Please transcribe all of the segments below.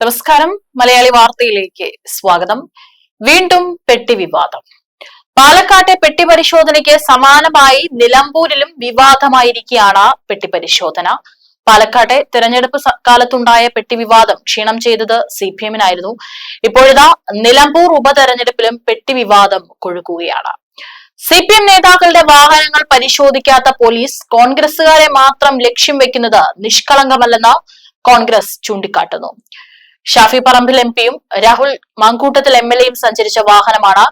നമസ്കാരം. മലയാളി വാർത്തയിലേക്ക് സ്വാഗതം. വീണ്ടും പെട്ടി വിവാദം. പാലക്കാട്ടെ പെട്ടി പരിശോധനയ്ക്ക് സമാനമായി നിലമ്പൂരിലും വിവാദമായിരിക്കുകയാണ് പെട്ടി പരിശോധന. പാലക്കാട്ടെ തെരഞ്ഞെടുപ്പ് കാലത്തുണ്ടായ പെട്ടി വിവാദം ക്ഷീണം ചെയ്തത് സി പി എമ്മിനായിരുന്നു ഇപ്പോഴിതാ നിലമ്പൂർ ഉപതെരഞ്ഞെടുപ്പിലും പെട്ടി വിവാദം കൊഴുക്കുകയാണ്. സി പി എം നേതാക്കളുടെ വാഹനങ്ങൾ പരിശോധിക്കാത്ത പോലീസ് കോൺഗ്രസുകാരെ മാത്രം ലക്ഷ്യം വെക്കുന്നത് നിഷ്കളങ്കമല്ലെന്ന് കോൺഗ്രസ് ചൂണ്ടിക്കാട്ടുന്നു. ഷാഫി പറമ്പിൽ എം പിയും രാഹുൽ മാങ്കൂട്ടത്തിൽ എം എൽ എയും സഞ്ചരിച്ച വാഹനമാണ്.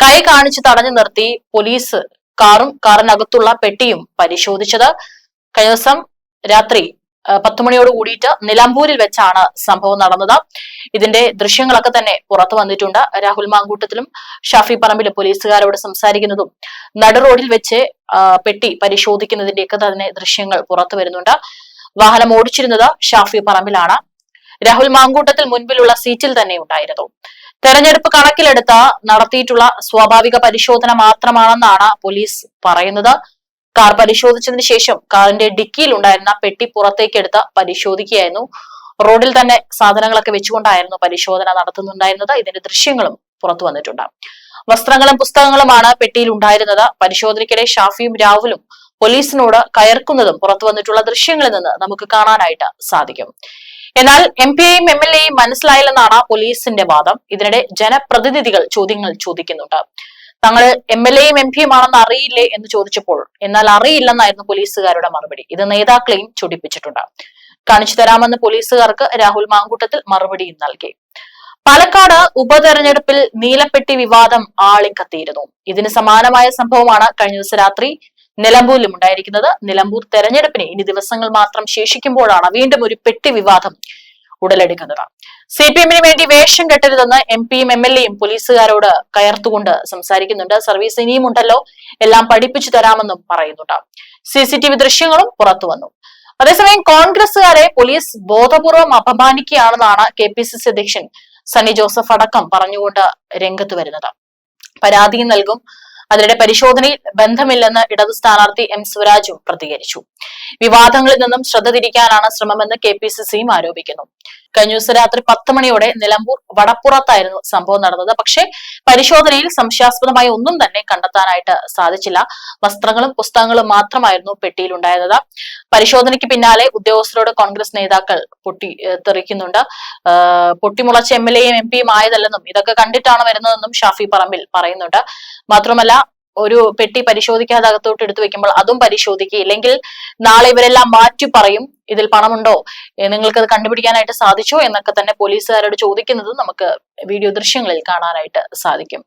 കൈ കാണിച്ച് തടഞ്ഞു നിർത്തി പോലീസ് കാറും കാറിനകത്തുള്ള പെട്ടിയും പരിശോധിച്ചത്. കഴിഞ്ഞ ദിവസം രാത്രി പത്തുമണിയോട് പത്ത് മണിയോട് കൂടിയിട്ട് നിലമ്പൂരിൽ വെച്ചാണ് സംഭവം നടന്നത്. ഇതിന്റെ ദൃശ്യങ്ങളൊക്കെ തന്നെ പുറത്തു വന്നിട്ടുണ്ട്. രാഹുൽ മാങ്കൂട്ടത്തിലും ഷാഫി പറമ്പിലും പോലീസുകാരോട് സംസാരിക്കുന്നതും നട റോഡിൽ വെച്ച് പെട്ടി പരിശോധിക്കുന്നതിന്റെയൊക്കെ തന്നെ ദൃശ്യങ്ങൾ പുറത്തു വരുന്നുണ്ട്. വാഹനം ഓടിച്ചിരുന്നത് ഷാഫി പറമ്പിലാണ്. രാഹുൽ മാങ്കൂട്ടത്തിൽ മുൻപിലുള്ള സീറ്റിൽ തന്നെ ഉണ്ടായിരുന്നു. തെരഞ്ഞെടുപ്പ് കണക്കിലെടുത്ത് നടത്തിയിട്ടുള്ള സ്വാഭാവിക പരിശോധന മാത്രമാണെന്നാണ് പോലീസ് പറയുന്നത്. കാർ പരിശോധിച്ചതിന് ശേഷം കാറിന്റെ ഡിക്കിയിൽ ഉണ്ടായിരുന്ന പെട്ടി പുറത്തേക്കെടുത്ത് പരിശോധിക്കുകയായിരുന്നു. റോഡിൽ തന്നെ സാധനങ്ങളൊക്കെ വെച്ചുകൊണ്ടായിരുന്നു പരിശോധന നടത്തുന്നുണ്ടായിരുന്നത്. ഇതിന്റെ ദൃശ്യങ്ങളും പുറത്തു വന്നിട്ടുണ്ട്. വസ്ത്രങ്ങളും പുസ്തകങ്ങളുമാണ് പെട്ടിയിൽ ഉണ്ടായിരുന്നത്. പരിശോധനയ്ക്കിടെ ഷാഫിയും രാഹുലും പോലീസിനോട് കയർക്കുന്നതും പുറത്തു വന്നിട്ടുള്ള ദൃശ്യങ്ങളിൽ നിന്ന് നമുക്ക് കാണാനായിട്ട് സാധിക്കും. എന്നാൽ എം പിയെയും എം എൽ എയും മനസ്സിലായില്ലെന്നാണ് പോലീസിന്റെ വാദം. ഇതിനിടെ ജനപ്രതിനിധികൾ ചോദ്യങ്ങൾ ചോദിക്കുന്നുണ്ട്. തങ്ങൾ എം എൽ എയും എം പിയും ആണെന്ന് അറിയില്ലേ എന്ന് ചോദിച്ചപ്പോൾ എന്നാൽ അറിയില്ലെന്നായിരുന്നു പോലീസുകാരുടെ മറുപടി. ഇത് നേതാക്കളെയും ചൊടിപ്പിച്ചിട്ടുണ്ട്. കാണിച്ചു തരാമെന്ന് പോലീസുകാർക്ക് രാഹുൽ മാങ്കൂട്ടത്തിൽ മറുപടിയും നൽകി. പാലക്കാട് ഉപതെരഞ്ഞെടുപ്പിൽ നീലപ്പെട്ടി വിവാദം ആളിക്കത്തിയിരുന്നു. ഇതിന് സമാനമായ സംഭവമാണ് കഴിഞ്ഞ ദിവസം രാത്രി നിലമ്പൂരിലും ഉണ്ടായിരിക്കുന്നത്. നിലമ്പൂർ തെരഞ്ഞെടുപ്പിന് ഇനി ദിവസങ്ങൾ മാത്രം ശേഷിക്കുമ്പോഴാണ് വീണ്ടും ഒരു പെട്ടി വിവാദം ഉടലെടുക്കുന്നത്. സി പി എമ്മിന് വേണ്ടി വേഷം കെട്ടരുതെന്ന് എം പിയും എം എൽ എയും പോലീസുകാരോട് കയർത്തുകൊണ്ട് സംസാരിക്കുന്നുണ്ട്. സർവീസ് ഇനിയും ഉണ്ടല്ലോ. എല്ലാം പഠിപ്പിച്ചു തരാമെന്നും പറയുന്നുണ്ട്. സി സി ടി വി ദൃശ്യങ്ങളും പുറത്തു വന്നു. അതേസമയം കോൺഗ്രസുകാരെ പോലീസ് ബോധപൂർവം അപമാനിക്കുകയാണെന്നാണ് കെ പി സി സി അധ്യക്ഷൻ സണ്ണി ജോസഫ് അടക്കം പറഞ്ഞുകൊണ്ട് രംഗത്ത് വരുന്നത്. പരാതിയും നൽകും. അതിനിടെ പരിശോധനയിൽ ബന്ധമില്ലെന്ന് ഇടത് സ്ഥാനാർത്ഥി എം സ്വരാജും പ്രതികരിച്ചു. വിവാദങ്ങളിൽ നിന്നും ശ്രദ്ധ തിരിക്കാനാണ് ശ്രമമെന്ന് കെ പി സി സിയും ആരോപിക്കുന്നു. കഴിഞ്ഞ ദിവസം രാത്രി പത്ത് മണിയോടെ നിലമ്പൂർ വടപ്പുറത്തായിരുന്നു സംഭവം നടന്നത്. പക്ഷേ പരിശോധനയിൽ സംശയാസ്പദമായ ഒന്നും തന്നെ കണ്ടെത്താനായിട്ട് സാധിച്ചില്ല. വസ്ത്രങ്ങളും പുസ്തകങ്ങളും മാത്രമായിരുന്നു പെട്ടിയിൽ ഉണ്ടായിരുന്നത് പരിശോധനയ്ക്ക് പിന്നാലെ ഉദ്യോഗസ്ഥരോട് കോൺഗ്രസ് നേതാക്കൾ പൊട്ടി തെറിക്കുന്നുണ്ട്. പൊട്ടിമുളച്ച എം എൽ എയും എം പിയും ആയതല്ലെന്നും ഇതൊക്കെ കണ്ടിട്ടാണ് വരുന്നതെന്നും ഷാഫി പറമ്പിൽ പറയുന്നുണ്ട്. മാത്രമല്ല ഒരു പെട്ടി പരിശോധിക്കാതെ അകത്തോട്ട് എടുത്തു വെക്കുമ്പോൾ അതും പരിശോധിക്കുക. ഇല്ലെങ്കിൽ നാളെ ഇവരെല്ലാം മാറ്റി പറയും ഇതിൽ പണമുണ്ടോ? നിങ്ങൾക്ക് നിങ്ങൾക്കത് കണ്ടുപിടിക്കാനായിട്ട് സാധിച്ചോ? എന്നൊക്കെ തന്നെ പോലീസുകാരോട് ചോദിക്കുന്നത് നമുക്ക് വീഡിയോ ദൃശ്യങ്ങളിൽ കാണാനായിട്ട് സാധിക്കും.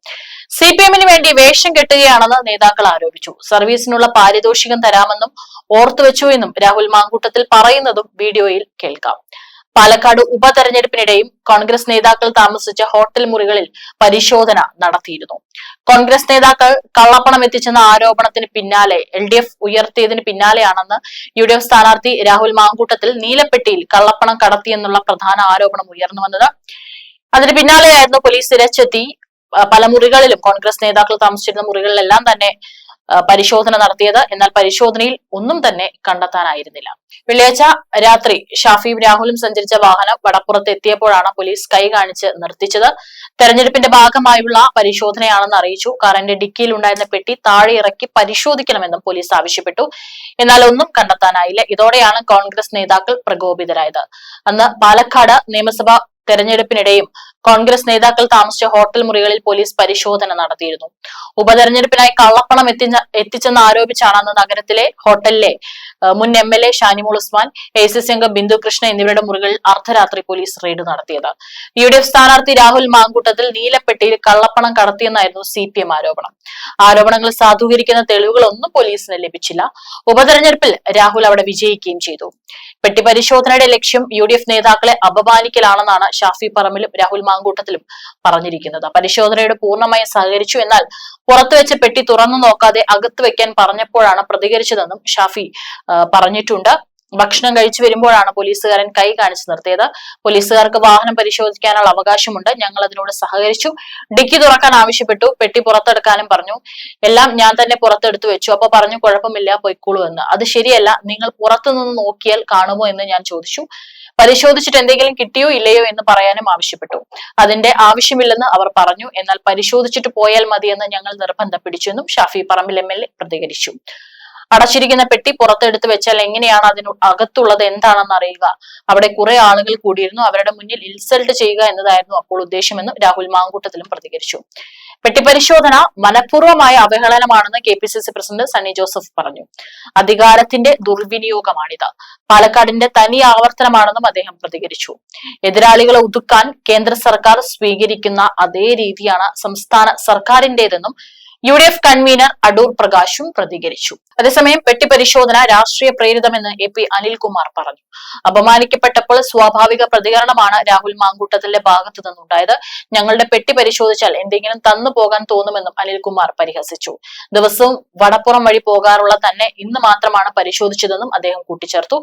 സി പി എമ്മിന് വേണ്ടി വേഷം കെട്ടുകയാണെന്ന് നേതാക്കൾ ആരോപിച്ചു. സർവീസിനുള്ള പാരിതോഷികം തരാമെന്നും ഓർത്തുവെച്ചു എന്നും രാഹുൽ മാങ്കൂട്ടത്തിൽ പറയുന്നതും വീഡിയോയിൽ കേൾക്കാം. പാലക്കാട് ഉപതെരഞ്ഞെടുപ്പിനിടെയും കോൺഗ്രസ് നേതാക്കൾ താമസിച്ച ഹോട്ടൽ മുറികളിൽ പരിശോധന നടത്തിയിരുന്നു. കോൺഗ്രസ് നേതാക്കൾ കള്ളപ്പണം എത്തിച്ചെന്ന ആരോപണത്തിന് പിന്നാലെ എൽ ഡി എഫ് ഉയർത്തിയതിന് പിന്നാലെയാണെന്ന് യു ഡി എഫ് സ്ഥാനാർത്ഥി രാഹുൽ മാങ്കൂട്ടത്തിൽ നീലപ്പെട്ടിയിൽ കള്ളപ്പണം കടത്തിയെന്നുള്ള പ്രധാന ആരോപണം ഉയർന്നു വന്നത്. അതിന് പിന്നാലെയായിരുന്നു പോലീസ് തിരച്ചെത്തി. പല മുറികളിലും കോൺഗ്രസ് നേതാക്കൾ താമസിച്ചിരുന്ന മുറികളിലെല്ലാം തന്നെ പരിശോധന നടത്തിയത്. എന്നാൽ പരിശോധനയിൽ ഒന്നും തന്നെ കണ്ടെത്താനായിരുന്നില്ല. വെള്ളിയാഴ്ച രാത്രി ഷാഫിയും രാഹുലും സഞ്ചരിച്ച വാഹനം വടപ്പുറത്ത് എത്തിയപ്പോഴാണ് പോലീസ് കൈ കാണിച്ച് നിർത്തിച്ചത്. തെരഞ്ഞെടുപ്പിന്റെ ഭാഗമായുള്ള പരിശോധനയാണെന്ന് അറിയിച്ചു. കാറിന്റെ ഡിക്കിയിൽ ഉണ്ടായിരുന്ന പെട്ടി താഴെ ഇറക്കി പരിശോധിക്കണമെന്നും പോലീസ് ആവശ്യപ്പെട്ടു. എന്നാൽ ഒന്നും കണ്ടെത്താനായില്ല. ഇതോടെയാണ് കോൺഗ്രസ് നേതാക്കൾ പ്രകോപിതരായത്. അന്ന് പാലക്കാട് നിയമസഭാ തെരഞ്ഞെടുപ്പിനിടെയും കോൺഗ്രസ് നേതാക്കൾ താമസിച്ച ഹോട്ടൽ മുറികളിൽ പോലീസ് പരിശോധന നടത്തിയിരുന്നു. ഉപതെരഞ്ഞെടുപ്പിനായി കള്ളപ്പണം എത്തിച്ച എത്തിച്ചെന്ന് ആരോപിച്ചാണ് അന്ന് നഗരത്തിലെ ഹോട്ടലിലെ മുൻ M L A Shanimol Usman A C C അംഗം ബിന്ദു കൃഷ്ണ എന്നിവരുടെ മുറികളിൽ അർദ്ധരാത്രി പോലീസ് റെയ്ഡ് നടത്തിയത്. യു ഡി എഫ് സ്ഥാനാർത്ഥി രാഹുൽ മാങ്കൂട്ടത്തിൽ നീലപ്പെട്ടിയിൽ കള്ളപ്പണം കടത്തിയെന്നായിരുന്നു സി പി എം ആരോപണം. ആരോപണങ്ങൾ സാധൂകരിക്കുന്ന തെളിവുകളൊന്നും പോലീസിന് ലഭിച്ചില്ല. ഉപതെരഞ്ഞെടുപ്പിൽ രാഹുൽ അവിടെ വിജയിക്കുകയും ചെയ്തു. പെട്ടി പരിശോധനയുടെ ലക്ഷ്യം യു ഡി എഫ് നേതാക്കളെ അപമാനിക്കലാണെന്നാണ് ഷാഫി പറമ്പിലും രാഹുൽ മാങ്കൂട്ടത്തിലും പറഞ്ഞിരിക്കുന്നത്. പരിശോധനയോട് പൂർണമായും സഹകരിച്ചു എന്നാൽ പുറത്തുവെച്ച് പെട്ടി തുറന്നു നോക്കാതെ അകത്ത് വെക്കാൻ പറഞ്ഞപ്പോഴാണ് പ്രതികരിച്ചതെന്നും ഷാഫി പറഞ്ഞിട്ടുണ്ട്. ഭക്ഷണം കഴിച്ചു വരുമ്പോഴാണ് പോലീസുകാരൻ കൈ കാണിച്ചു നിർത്തിയത്. പോലീസുകാർക്ക് വാഹനം പരിശോധിക്കാനുള്ള അവകാശമുണ്ട്. ഞങ്ങൾ അതിനോട് സഹകരിച്ചു. ഡിക്കി തുറക്കാൻ ആവശ്യപ്പെട്ടു. പെട്ടി പുറത്തെടുക്കാനും പറഞ്ഞു. എല്ലാം ഞാൻ തന്നെ പുറത്തെടുത്തു വെച്ചു. അപ്പൊ പറഞ്ഞു കുഴപ്പമില്ല പൊയ്ക്കോളൂ എന്ന്. അത് ശരിയല്ല. നിങ്ങൾ പുറത്തു നിന്ന് നോക്കിയാൽ കാണുമോ എന്ന് ഞാൻ ചോദിച്ചു. പരിശോധിച്ചിട്ട് എന്തെങ്കിലും കിട്ടിയോ ഇല്ലയോ എന്ന് പറയാനും ആവശ്യപ്പെട്ടു. അതിന്റെ ആവശ്യമില്ലെന്ന് അവർ പറഞ്ഞു. എന്നാൽ പരിശോധിച്ചിട്ട് പോയാൽ മതിയെന്ന് ഞങ്ങൾ നിർബന്ധം പിടിച്ചെന്നും ഷാഫി പറമ്പിൽ എം പ്രതികരിച്ചു. അടച്ചിരിക്കുന്ന പെട്ടി പുറത്തെടുത്ത് വെച്ചാൽ എങ്ങനെയാണ് അതിന് അകത്തുള്ളത് എന്താണെന്ന് അറിയുക. അവിടെ കുറെ ആളുകൾ കൂടിയിരുന്നു. അവരുടെ മുന്നിൽ ഇൻസൾട്ട് ചെയ്യുക എന്നതായിരുന്നു അപ്പോൾ ഉദ്ദേശമെന്ന് രാഹുൽ മാങ്കൂട്ടത്തിലും പ്രതികരിച്ചു. പെട്ടിപരിശോധന മനഃപൂർവമായ അവഹേളനമാണെന്ന് K P C C president Sunny Joseph പറഞ്ഞു. അധികാരത്തിന്റെ ദുർവിനിയോഗമാണിത്. പാലക്കാടിന്റെ തനി ആവർത്തനമാണെന്നും അദ്ദേഹം പ്രതികരിച്ചു. എതിരാളികളെ ഒതുക്കാൻ കേന്ദ്ര സർക്കാർ സ്വീകരിക്കുന്ന അതേ രീതിയാണ് സംസ്ഥാന സർക്കാരിന്റേതെന്നും U D F convener Adoor പ്രകാശും പ്രതികരിച്ചു. അതേസമയം വെട്ടിപരിശോധന രാഷ്ട്രീയ പ്രേരിതമെന്ന് എ പി അനിൽകുമാർ പറഞ്ഞു. അപമാനിക്കപ്പെട്ടപ്പോൾ സ്വാഭാവിക പ്രതികരണമാണ് രാഹുൽ മാങ്കൂട്ടത്തിന്റെ ഭാഗത്തു നിന്നുണ്ടായത്. ഞങ്ങളുടെ പെട്ടി പരിശോധിച്ചാൽ എന്തെങ്കിലും തന്നു പോകാൻ തോന്നുമെന്നും അനിൽകുമാർ പരിഹസിച്ചു. ദിവസവും വടപ്പുറം വഴി പോകാറുള്ള തന്നെ ഇന്ന് മാത്രമാണ് പരിശോധിച്ചതെന്നും അദ്ദേഹം കൂട്ടിച്ചേർത്തു.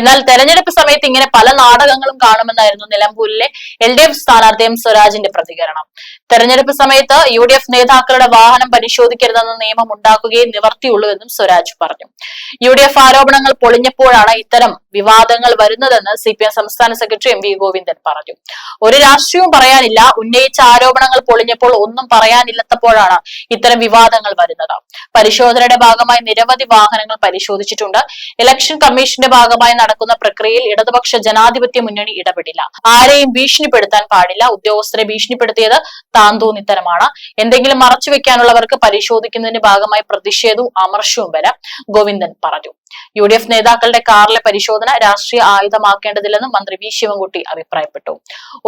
എന്നാൽ തെരഞ്ഞെടുപ്പ് സമയത്ത് ഇങ്ങനെ പല നാടകങ്ങളും കാണുമെന്നായിരുന്നു നിലമ്പൂരിലെ എൽ ഡി എഫ് സ്ഥാനാർത്ഥി എം സ്വരാജിന്റെ പ്രതികരണം. തെരഞ്ഞെടുപ്പ് സമയത്ത് യു ഡി എഫ് നേതാക്കളുടെ വാഹനം പരിശോധിക്കരുതെന്ന നിയമം ഉണ്ടാക്കുകയും നിവർത്തിയുള്ളൂ എന്നും സ്വരാജ് പറഞ്ഞു. യു ആരോപണങ്ങൾ പൊളിഞ്ഞപ്പോഴാണ് ഇത്തരം വിവാദങ്ങൾ വരുന്നതെന്ന് സി പി എം സംസ്ഥാന സെക്രട്ടറി എം വി ഗോവിന്ദൻ പറഞ്ഞു. ഒരു രാഷ്ട്രീയവും പറയാനില്ല. ഉന്നയിച്ച ആരോപണങ്ങൾ പൊളിഞ്ഞപ്പോൾ ഒന്നും പറയാനില്ലാത്തപ്പോഴാണ് ഇത്തരം വിവാദങ്ങൾ വരുന്നത്. പരിശോധനയുടെ ഭാഗമായി നിരവധി വാഹനങ്ങൾ പരിശോധിച്ചിട്ടുണ്ട്. ഇലക്ഷൻ കമ്മീഷന്റെ ഭാഗമായി നടക്കുന്ന പ്രക്രിയയിൽ ഇടതുപക്ഷ ജനാധിപത്യ മുന്നണി ഇടപെടില്ല. ആരെയും ഭീഷണിപ്പെടുത്താൻ പാടില്ല. ഉദ്യോഗസ്ഥരെ ഭീഷണിപ്പെടുത്തിയത് താന്തോന്നിത്തരമാണ് എന്തെങ്കിലും മറച്ചു വെക്കാനുള്ളവർക്ക് പരിശോധിക്കുന്നതിന്റെ ഭാഗമായി പ്രതിഷേധവും അമർഷവും വരാം. ഗോവിന്ദൻ പറഞ്ഞു. യു ഡി എഫ് നേതാക്കളുടെ കാറിലെ പരിശോധന രാഷ്ട്രീയ ആയുധമാക്കേണ്ടതില്ലെന്നും മന്ത്രി വി ശിവൻകുട്ടി അഭിപ്രായപ്പെട്ടു.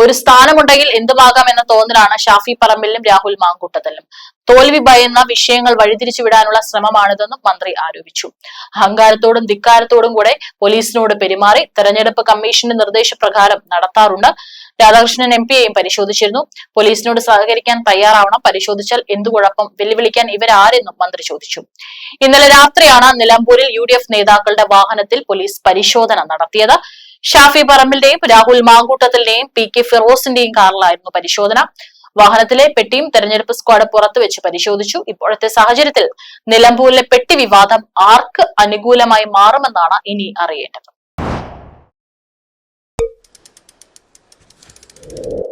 ഒരു സ്ഥാനമുണ്ടെങ്കിൽ എന്തുമാകാം എന്ന തോന്നലാണ് ഷാഫി പറമ്പിലും രാഹുൽ മാങ്കൂട്ടത്തിലും. തോൽവി ഭയന്ന വിഷയങ്ങൾ വഴിതിരിച്ചു വിടാനുള്ള ശ്രമമാണിതെന്നും മന്ത്രി ആരോപിച്ചു. അഹങ്കാരത്തോടും ധിക്കാരത്തോടും കൂടെ പോലീസിനോട് പെരുമാറി തെരഞ്ഞെടുപ്പ് കമ്മീഷന്റെ നിർദ്ദേശപ്രകാരം നടത്താറുണ്ട്. രാധാകൃഷ്ണൻ എം പിയെയും പരിശോധിച്ചിരുന്നു. പോലീസിനോട് സഹകരിക്കാൻ തയ്യാറാവണം. പരിശോധിച്ചാൽ എന്തു കുഴപ്പം? വെല്ലുവിളിക്കാൻ ഇവരാരെന്നും മന്ത്രി ചോദിച്ചു. ഇന്നലെ രാത്രിയാണ് നിലമ്പൂരിൽ യു നേതാക്കളുടെ വാഹനത്തിൽ പോലീസ് പരിശോധന നടത്തിയത്. ഷാഫി പറമ്പിന്റെയും രാഹുൽ മാങ്കൂട്ടത്തിന്റെയും പി കെ ഫിറോസിന്റെയും കാറിലായിരുന്നു പരിശോധന. വാഹനത്തിലെ പെട്ടിയും തെരഞ്ഞെടുപ്പ് സ്ക്വാഡ് പുറത്തു വെച്ച് പരിശോധിച്ചു. ഇപ്പോഴത്തെ സാഹചര്യത്തിൽ നിലമ്പൂരിലെ പെട്ടി വിവാദം ആർക്ക് അനുകൂലമായി മാറുമെന്നാണ് ഇനി അറിയേണ്ടത്. you